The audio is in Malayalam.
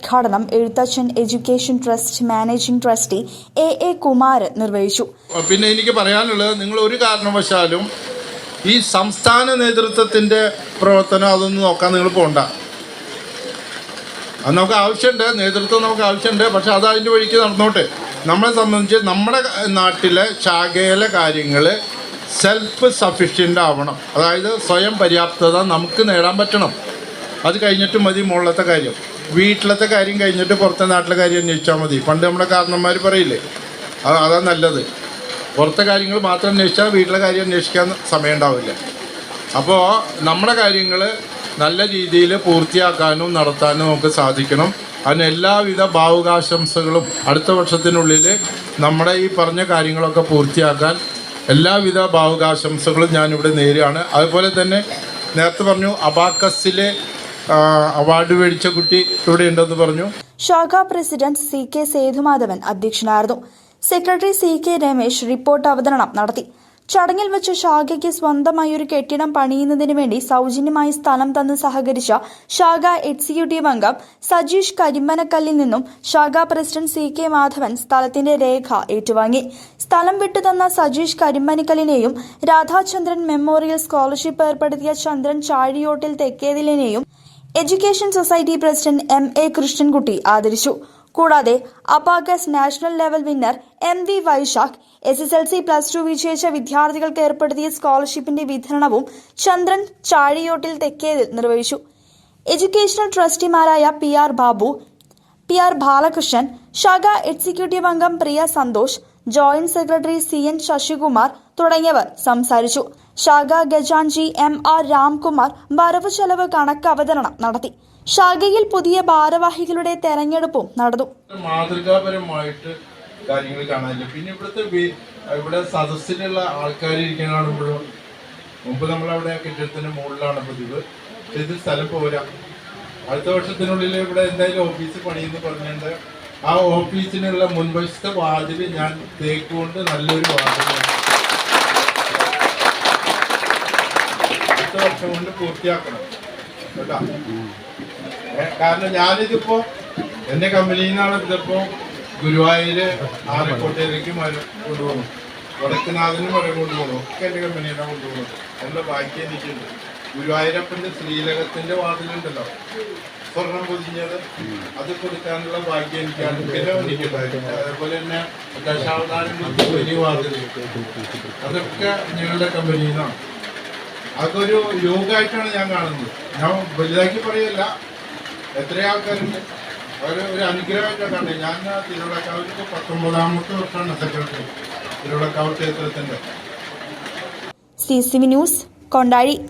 ഉദ്ഘാടനം Ezhuthachan education trust managing trustee A A Kumar നിർവഹിച്ചു. പിന്നെ എനിക്ക് പറയാനുള്ളത് നിങ്ങൾ ഒരു കാരണവശാലും ഈ സംസ്ഥാന നേതൃത്വത്തിന്റെ പ്രവർത്തനം അതൊന്നും നോക്കാൻ നിങ്ങൾ പോണ്ട. അത് നമുക്ക് ആവശ്യമുണ്ട് നേതൃത്വം നമുക്ക് ആവശ്യമുണ്ട് പക്ഷെ അത് അതിന്റെ വഴിക്ക് നടന്നോട്ടെ. നമ്മളെ സംബന്ധിച്ച് നമ്മുടെ നാട്ടിലെ ശാഖയിലെ കാര്യങ്ങൾ സെൽഫ് സഫിഷ്യന്റ് ആവണം. അതായത് സ്വയം പര്യാപ്തത നമുക്ക് നേടാൻ പറ്റണം. അത് കഴിഞ്ഞിട്ട് മതി മുകളിലത്തെ കാര്യം. വീട്ടിലത്തെ കാര്യം കഴിഞ്ഞിട്ട് പുറത്തെ നാട്ടിലെ കാര്യം അന്വേഷിച്ചാൽ മതി. പണ്ട് നമ്മുടെ കാരണന്മാർ പറയില്ലേ? അത് അതാ നല്ലത്. പുറത്തെ കാര്യങ്ങൾ മാത്രം അന്വേഷിച്ചാൽ വീട്ടിലെ കാര്യം അന്വേഷിക്കാൻ സമയം ഉണ്ടാവില്ല അപ്പോൾ നമ്മുടെ കാര്യങ്ങൾ നല്ല രീതിയിൽ പൂർത്തിയാക്കാനും നടത്താനും നമുക്ക് സാധിക്കണം. അതിന് എല്ലാവിധ ഭാവുകാശംസകളും അടുത്ത വർഷത്തിനുള്ളിൽ നമ്മുടെ ഈ പറഞ്ഞ കാര്യങ്ങളൊക്കെ പൂർത്തിയാക്കാൻ എല്ലാവിധ ഭാവുകാശംസകളും ഞാനിവിടെ നേരുകയാണ്. അതുപോലെ തന്നെ നേരത്തെ പറഞ്ഞു അബാക്കസിലെ അവാർഡ് മേടിച്ച കുട്ടി ഇവിടെ ഉണ്ടെന്ന് പറഞ്ഞു. ശാഖാ പ്രസിഡന്റ് സി കെ സേതുമാധവൻ അധ്യക്ഷനായിരുന്നു. Secretary C K Ramesh report അവതരണം നടത്തി. ചടങ്ങിൽ വെച്ച് ശാഖയ്ക്ക് സ്വന്തമായി ഒരു കെട്ടിടം പണിയുന്നതിന് വേണ്ടി സൗജന്യമായി സ്ഥലം തന്ന് സഹകരിച്ച ശാഖ എക്സിക്യൂട്ടീവ് അംഗം സജീഷ് കരിമ്പനക്കല്ലിൽ നിന്നും ശാഖ പ്രസിഡന്റ് സി കെ മാധവൻ സ്ഥലത്തിന്റെ രേഖ ഏറ്റുവാങ്ങി. സ്ഥലം വിട്ടുതന്ന സജീഷ് കരിമ്പനക്കല്ലിനെയും രാധാചന്ദ്രൻ മെമ്മോറിയൽ സ്കോളർഷിപ്പ് ഏർപ്പെടുത്തിയ Chandran Chazhiyottil തെക്കേതിലിനെയും education society president M A Krishnankutty ആദരിച്ചു. കൂടാതെ abacus national level winner M V Vaishakh S S L C plus two വിജയിച്ച വിദ്യാർത്ഥികൾക്ക് ഏർപ്പെടുത്തിയ സ്കോളർഷിപ്പിന്റെ വിതരണവും ചന്ദ്രൻ ചാഴിയോട്ടിൽ തെക്കേതിൽ നിർവഹിച്ചു. Educational ട്രസ്റ്റിമാരായ P R Babu P R Balakrishnan ശാഖ എക്സിക്യൂട്ടീവ് അംഗം Priya Santhosh joint secretary C N Sasikumar തുടങ്ങിയവർ സംസാരിച്ചു. ശാഖ ഗജാൻജി എം ആർ രാംകുമാർ വരവ് ചെലവ് കണക്ക് അവതരണം നടത്തി. ശാഖയിൽ പുതിയ ഭാരവാഹികളുടെ തെരഞ്ഞെടുപ്പും നടന്നു. മാതൃകാപരമായിട്ട് കാര്യങ്ങൾ കാണാനില്ല. പിന്നെ ഇവിടുത്തെ ഇവിടെ സദസ്സിലുള്ള ആൾക്കാർ ഇരിക്കാൻ കാണുമ്പോഴും മുമ്പ് നമ്മളവിടെ കെട്ടിടത്തിന്റെ മുകളിലാണ് പതിവ്. ഇത് സ്ഥലം പോരാ. അടുത്ത വർഷത്തിനുള്ളിൽ ഇവിടെ എന്തായാലും ഓഫീസ് പണിയെന്ന് പറഞ്ഞുകൊണ്ട് ആ ഓഫീസിനുള്ള മുൻവശത്തെ വാതിൽ ഞാൻ തേക്കുകൊണ്ട് നല്ലൊരു വാതിൽ അടുത്ത വർഷം കൊണ്ട് പൂർത്തിയാക്കണം. കേട്ടോ? കാരണം ഞാനിതിപ്പോ എന്റെ കമ്പനിയിൽ നിന്നാണ് ഇതിപ്പോ ഗുരുവായൂര് ആലക്കോട്ടയിലേക്ക് മരം കൊണ്ടുപോകുന്നു വടക്കുനാഥനും മരം കൊണ്ടുപോകണം ഒക്കെ എന്റെ കമ്പനിയുടെ കൊണ്ടുപോകണം എന്റെ ബാക്കി എനിക്കുണ്ട് ഗുരുവായൂരപ്പന്റെ ശ്രീലകത്തിന്റെ വാതിലുണ്ടല്ലോ. സ്വർണം പൊതിഞ്ഞത്. അത് കൊടുക്കാനുള്ള ഭാഗ്യം എനിക്കാണ് പിന്നെ അതേപോലെ തന്നെ ദശാവതാരം വലിയ വാതിൽ അതൊക്കെ നിങ്ങളുടെ കമ്പനിയിൽ നിന്നാണ് അതൊരു യോഗമായിട്ടാണ് ഞാൻ കാണുന്നത്. ഞാൻ വലുതാക്കി പറയല്ല. എത്ര ആൾക്കാരുണ്ട്. ഒരു ഒരു അനുഗ്രഹമായിട്ടാണ് ഞാൻ തിരുവിളക്കാവിലേക്ക് പത്തൊമ്പതാമത്തെ വർഷമാണ് സെക്രട്ടറി. തിരുവിളക്കാവ് ക്ഷേത്രത്തിന്റെ C C V news Kondazhi